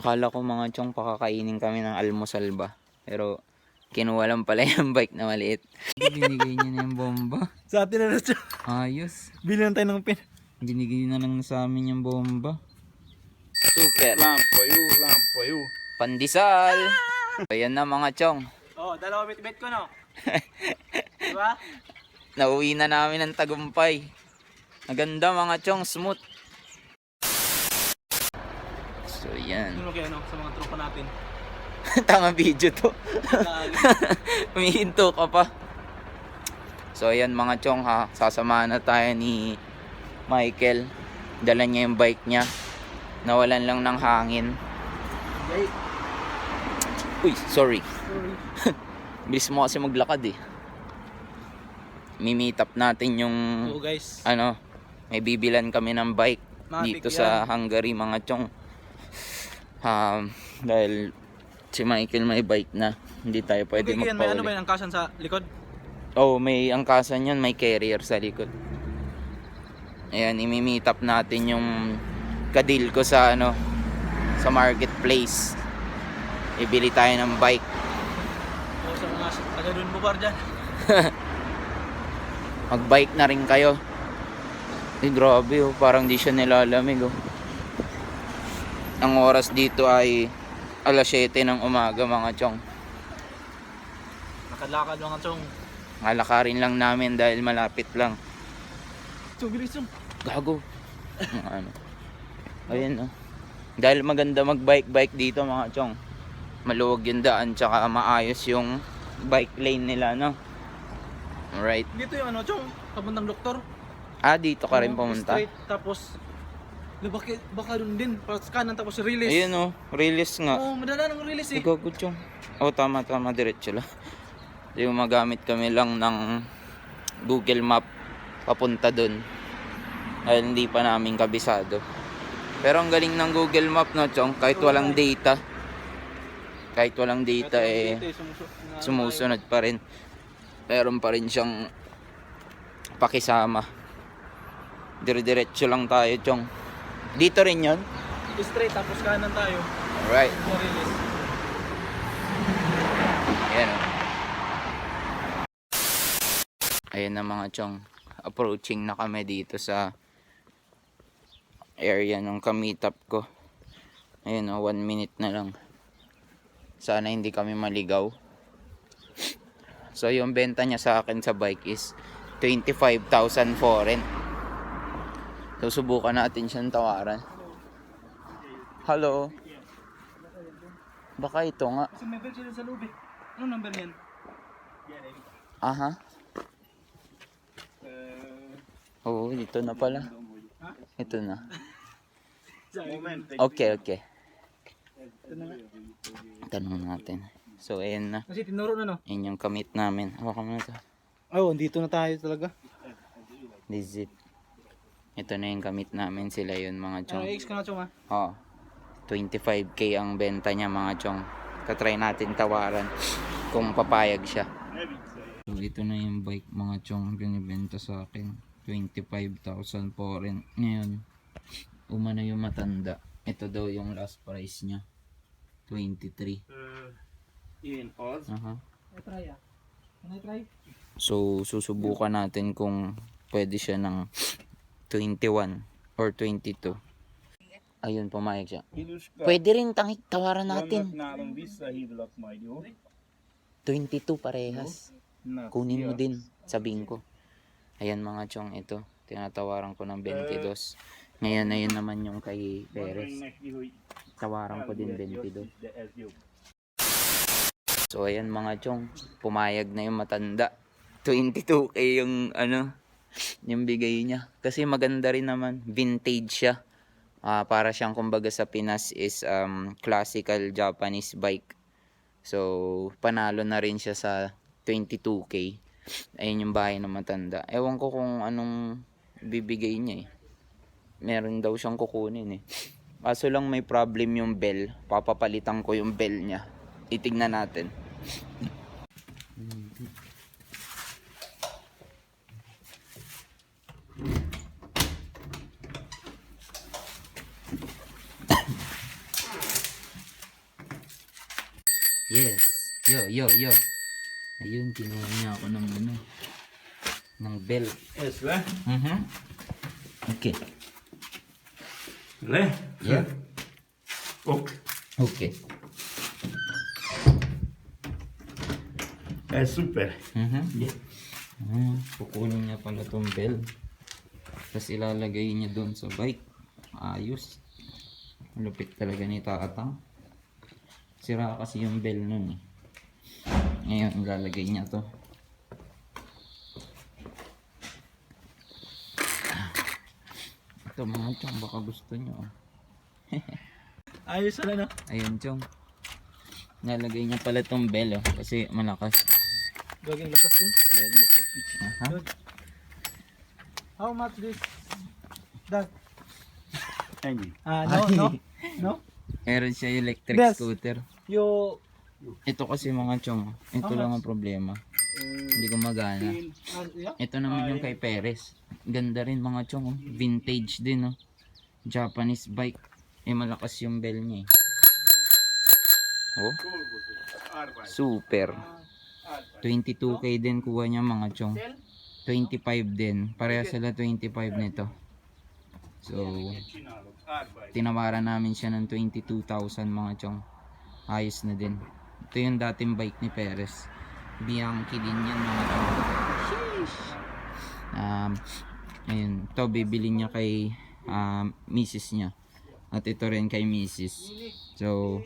Akala ko mga chong pakakainin kami ng almusal ba. Pero kinuha lang pala yung bike na maliit. Binigay niya na yung bomba. Sa atin na na siya. Ayos. Bilan tayo ng pin. Binigay na lang sa amin yung bomba. Super. Lampoyo, lampoyo. Pandesal. Ayan na mga chong. Oh, dalawa bit-bit ko no. diba? Nauwi na namin ng tagumpay. Maganda mga chong, smooth. So yan. Ano kaya no, sa mga tropa natin. Tama video to. Umihinto ka pa. So ayan mga chong ha, sasamahan na tayo ni Michael. Dala niya yung bike niya. Nawalan lang ng hangin. Yay. Uy, sorry. Sorry. Bilis mo kasi maglakad eh. Mimit up natin yung So guys, ano, may bibilan kami ng bike Matic dito sa Hungary mga chong. Um, dahil si Michael may bike na. Hindi tayo pwede okay, yan, may ano ba magpauli. yung angkasan sa likod? Oh, may angkasan yan, may carrier sa likod. Ayan, imi-meet up natin yung kadil ko sa ano, sa marketplace. Ibili tayo ng bike. O sa mga taga dun bubar dyan. Mag-bike na rin kayo. Eh, grabe oh, parang di siya nilalamig oh. Ang oras dito ay alas 7 ng umaga mga chong. Nakalakad mga chong. Ngalakarin lang namin dahil malapit lang. So bilis yung. Gago. Ano. Ayan oh. Dahil maganda mag-bike-bike dito mga chong. Maluwag yung daan tsaka maayos yung bike lane nila no. Alright. Dito yung ano chong, papuntang doktor. Ah, dito ka rin pumunta. Straight, tapos, na baka, baka dun din, para kanan tapos release. Ayun oh, release nga. Oo, madala ng release eh. Ikaw chong. Oh, tama tama diretso lang. Yung magamit kami lang ng Google Map papunta doon. Dahil hindi pa namin kabisado. Pero ang galing ng Google Map no, chong, kahit walang data. Kahit walang data eh sumusunod pa rin. Meron pa rin siyang pakisama. Dire-diretso lang tayo, chong. Dito rin 'yon. Straight, tapos kanan tayo. Alright. Release. Ayan o. Ayan na mga chong. Approaching na kami dito sa area ng kamitap ko. Ayan o, one minute na lang. Sana hindi kami maligaw. So yung benta niya sa akin sa bike is 25,000 foreign. So subukan natin siyang tawaran. Hello. Baka ito nga. Kasi may bell sila sa loob eh. Ano number niyan? Aha. Oo, dito na pala. Ito na. Okay, okay. Tanong natin. So, ayan na. Kasi tinuro na no? Ayan yung kamit namin. Hawakan mo na to. Oh, dito na tayo talaga. This is it. Ito na yung kamit namin. Sila yun mga Ano, chong. i-X ko na chong ha? Oo. 25k ang benta niya mga chong. Katry natin tawaran kung papayag siya. So ito na yung bike mga chong binibenta sa akin. 25,000 foreign. Ngayon, umano yung matanda. Ito daw yung last price niya. 23. In pause. Aha. I try ah. Can I try? So susubukan natin kung pwede siya ng 21 or 22. Ayun, pumayag siya. Pwede rin tangi tawaran natin. 22 parehas. Kunin mo din, sabihin ko. Ayan mga chong, ito. Tinatawaran ko ng 22. Ngayon, ayun naman yung kay Perez. Tawaran ko din 22. So, ayan mga chong. Pumayag na yung matanda. 22k yung ano, yung bigay niya. Kasi maganda rin naman. Vintage siya. Ah, para siyang kumbaga sa Pinas is um, classical Japanese bike. So, panalo na rin siya sa 22k. Ayun yung bahay ng matanda. Ewan ko kung anong bibigay niya eh. Meron daw siyang kukunin eh. Kaso lang may problem yung bell. Papapalitan ko yung bell niya. Itignan natin. Yes. Yo, yo, yo. Ayun, kinuha niya ako ng ano. Ng bell. Es va? Mhm. Okay. Le? Yeah. Och. Okay. Är super. Mhm. Yeah. Ah, kukunin niya pala tong bell. Tapos ilalagay niya doon sa bike. Ayos. Malupit talaga ni Tatang. Sira kasi yung bell nun eh. Ngayon, ilalagay niya to. Ito mga chong, baka gusto niyo. ah. Ayos na no? Ayun chong. Nalagay niya pala tong bell oh, kasi malakas. Gaging lakas yun. Aha. How much this? That? Ah, no, no? No? Meron siya electric Yes. scooter. Yo, Ito kasi mga chong, ito How lang ang problema. Hindi gumagana. yeah? Ito naman yung kay Perez. Ganda rin mga chong, oh. vintage din oh. Japanese bike. Eh malakas yung bell niya eh. Oh, super. 22k din kuha niya mga chong. 25 din. Pareha sila 25 nito. So, tinawaran namin siya ng 22,000 mga chong. Ayos na din. Ito yung dating bike ni Perez. Bianchi din yan mga chong. Sheesh. Um, ayun. Ito bibili niya kay um, misis niya. At ito rin kay misis. So,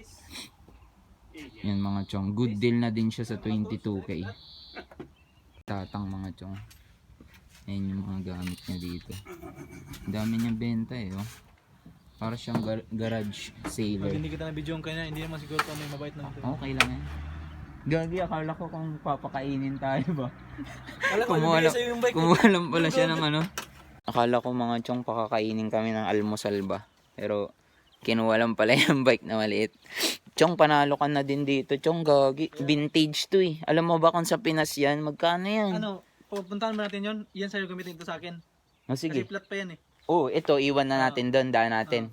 yan mga chong. Good deal na din siya sa 22k. Tatang mga chong. Ayan yung mga gamit niya dito. Dami niyang benta eh. Oh. Para siyang gar- garage Pag sailor. hindi kita na-video kanya, hindi naman siguro kami mabait na ito. Okay lang yan. Gagi, akala ko kung papakainin tayo ba? Alam ko, Kumuha bibigay lang, sa'yo yung bike. kumuha lang pala siya ng ano. Akala ko mga chong pakakainin kami ng almusal ba. Pero kinuha lang pala yung bike na maliit. Chong, panalo ka na din dito. Chong, gagi. Vintage to eh. Alam mo ba kung sa Pinas yan? Magkano yan? Ano, pupuntahan mo natin yun, yan sa'yo gamitin ito sa akin. Oh, Kasi sige. flat pa yan eh. Oh, ito, iwan na natin doon. Daan natin.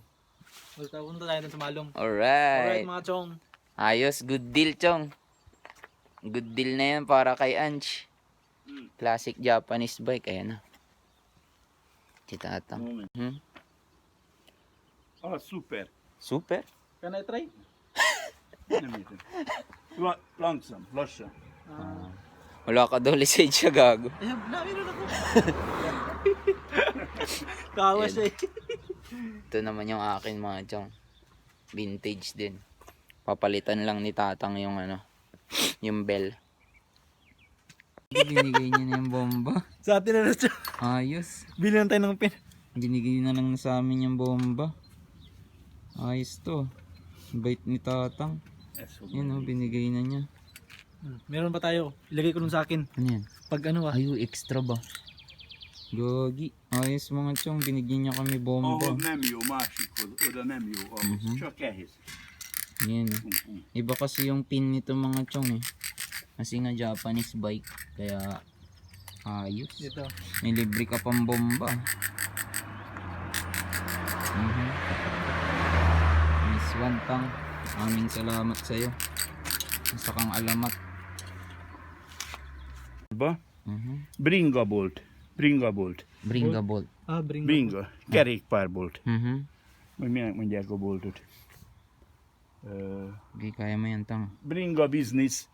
Basta punta tayo dun sa Malong. Alright. Alright mga chong. Ayos, good deal, Chong. Good deal na yan para kay Anch. Classic Japanese bike. Ayan na. Si Tatang. Moment. Hmm? Ah, super. Super. Can I try? Inte. La- Långsam, långsamt. Ah. Wala ka daw lisensya siya, gago. Ayun, na, meron ako. Kawas eh. Ito naman yung akin mga Chong. Vintage din. Papalitan lang ni Tatang yung ano, yung bell. Binigay niya na yung bomba. Sa atin na na chong. Ayos. Bili lang tayo ng pin. Binigay na lang sa amin yung bomba. Ayos to. Bait ni Tatang. Är så Yun oh, binigay na niya. Hmm, Meron pa tayo. Ilagay ko dun sa akin. Ano yan? Pag ano ah. Ayo, extra ba? Gagi. Ayos mga chong, binigyan niya kami bomba. Och nem jó másikhoz, oda nem jó ahhoz, Mhm. csak ehhez. Yan. Mhm. Iba kasi yung pin nito mga chong eh. Kasi nga Japanese bike. Kaya ayos. Dito. May libre ka pang bomba. Mhm. Miss Wantang, aming salamat sa'yo. Sa kang alamat. Ba? Mhm. Bringabolt. Bringabolt. Bringa bolt. Ah, bring. Bringa. Kerékpárbolt. Mhm. Vagy minek mondják a boltot? Mo yan tang. Bringa business.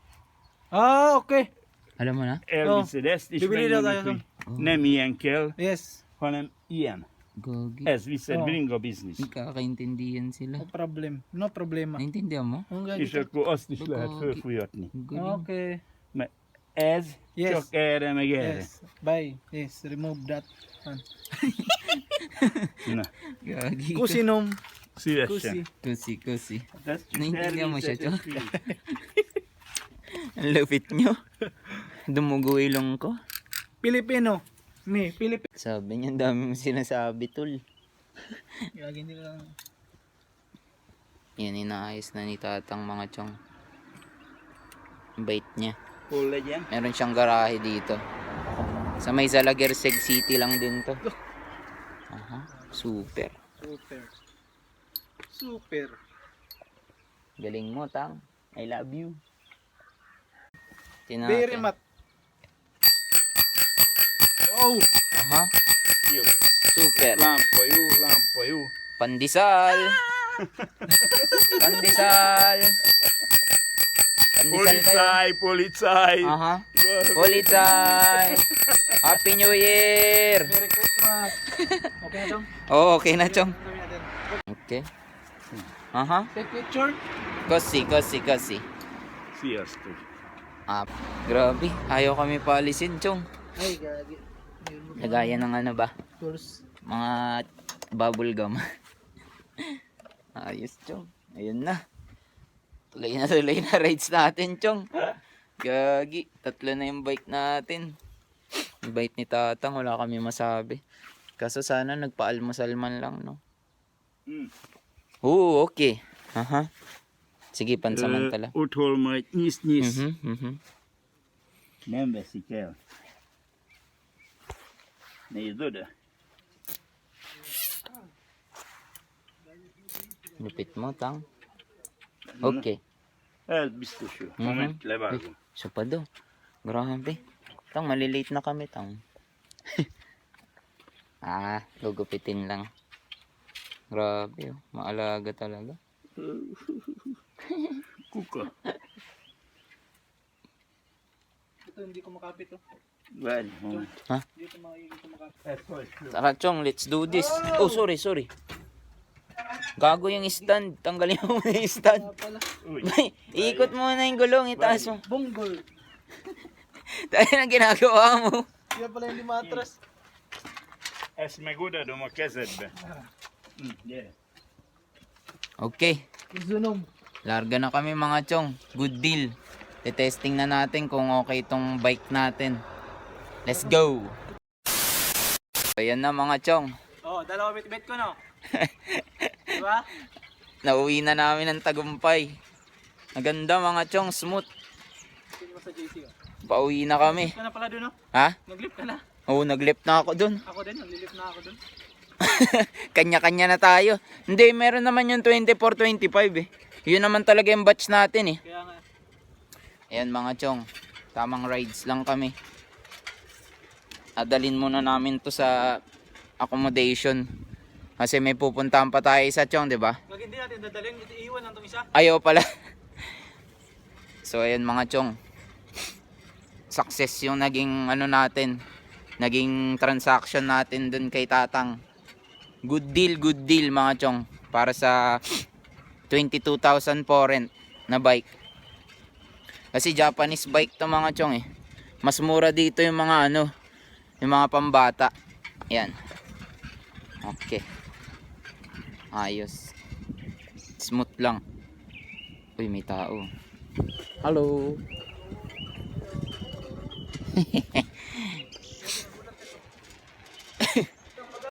Ah, okay. Alam mo na? Elviszed ezt, és tayo hogy nem ilyen kell, Yes. hanem ilyen. Gagi. Ez viszed Oh. bringa business. Nagkakaintindihan sila. No problem. No problema. Naintindihan mo? Ang És akkor azt is lehet fölfújatni. Galing. Okay. Ez Yes. meg erre. Yes. Bye. Yes. Remove that. one. Na, Gagi. Kusinom. szívesen. Kusi. Kusi, kusi. Naintindihan mo siya, így. Ang lupit nyo. Dumugo ilong ko. Pilipino. Ni, Pilipino. Sabi niya, ang dami mong sinasabi, tol. Gagi nila. Yan, inaayos na ni tatang mga chong. Bait niya. Hol legyen? Meron siyang garahe dito. Sa may Zalagerseg City lang din to. Aha, super. Super. Super. Galing mo, tang. I love you. Tingnan Very mat. Oh! Aha. Yo. Super. Lampo you, lampo you. Pandesal. Pandesal. Pandesal kayo. Polizei. Aha. Polizay. Happy New Year. Merry Christmas! Okay na, Chong? Oh, okay na, Chong. Okay. Aha. Take picture. Kosi, kosi, kosi. Sziasztok. Ah, grabe. Ayaw kami paalisin, Chong. Ay, gagi. Lagayan ng ano ba? Tours. Mga bubble gum. Ayos, Chong. Ayun na. Tuloy na tuloy na rides natin, Chong. Gagi. Tatlo na yung bike natin. Yung bike ni Tatang, wala kami masabi. Kaso sana nagpaalmusal man lang, no? Mm. Oo, okay. Aha. Sige, pansamantala. Ö, Otthon majd nyisz-nyisz. Mhm, mhm. Nem veszik el. Nézd oda. Lupit mo, Tang. Okay. Ez biztos jó. Mhm. Moment. Siya pa daw. Grabe. Tang, malilate na kami, Tang. ah, gugupitin lang. Grabe, oh. Maalaga talaga. Kuka. Ito, hindi ko makapit, oh. Várj, moment. Hindi ko makikita makapit. Ez hogy? Tara, Chong, let's do this. Oh, sorry, sorry. Gago yung stand. Tanggalin mo muna yung stand. Iikot mo na yung gulong, itaas mo. Bonggol. Tayo na ginagawa mo. Kaya pala hindi matras. Ezt meg odaadom a kezedbe. Hm, gyere. Okay. Zunom. Larga na kami mga chong. Good deal. Tetesting na natin kung okay itong bike natin. Let's go! Ayan na mga chong. Oh, dalawa bit-bit ko, no? diba? Nauwi na namin ng tagumpay. Maganda mga chong, smooth. Tingin mo sa JC, oh. Pauwi na kami. Ka na pala dun, no? Ha? Nag-lift ka na. Oo, naglip na ako dun. Ako din, naglilift na ako dun. Kanya-kanya na tayo. Hindi, meron naman yung 24-25 eh. Yun naman talaga yung batch natin eh. Kaya nga, Ayan mga chong, tamang rides lang kami. Adalin muna namin to sa accommodation. Kasi may pupuntahan pa tayo sa chong, di ba? wag hindi natin dadalhin, iiwan lang tong isa. Ayaw pala. so ayan mga chong. Success yung naging ano natin. Naging transaction natin dun kay Tatang. Good deal, good deal mga chong. Para sa 22,000 po rent na bike. Kasi Japanese bike to mga chong eh. Mas mura dito yung mga ano, yung mga pambata. Yan. Okay. Ayos. Smooth lang. Uy, may tao. Hello.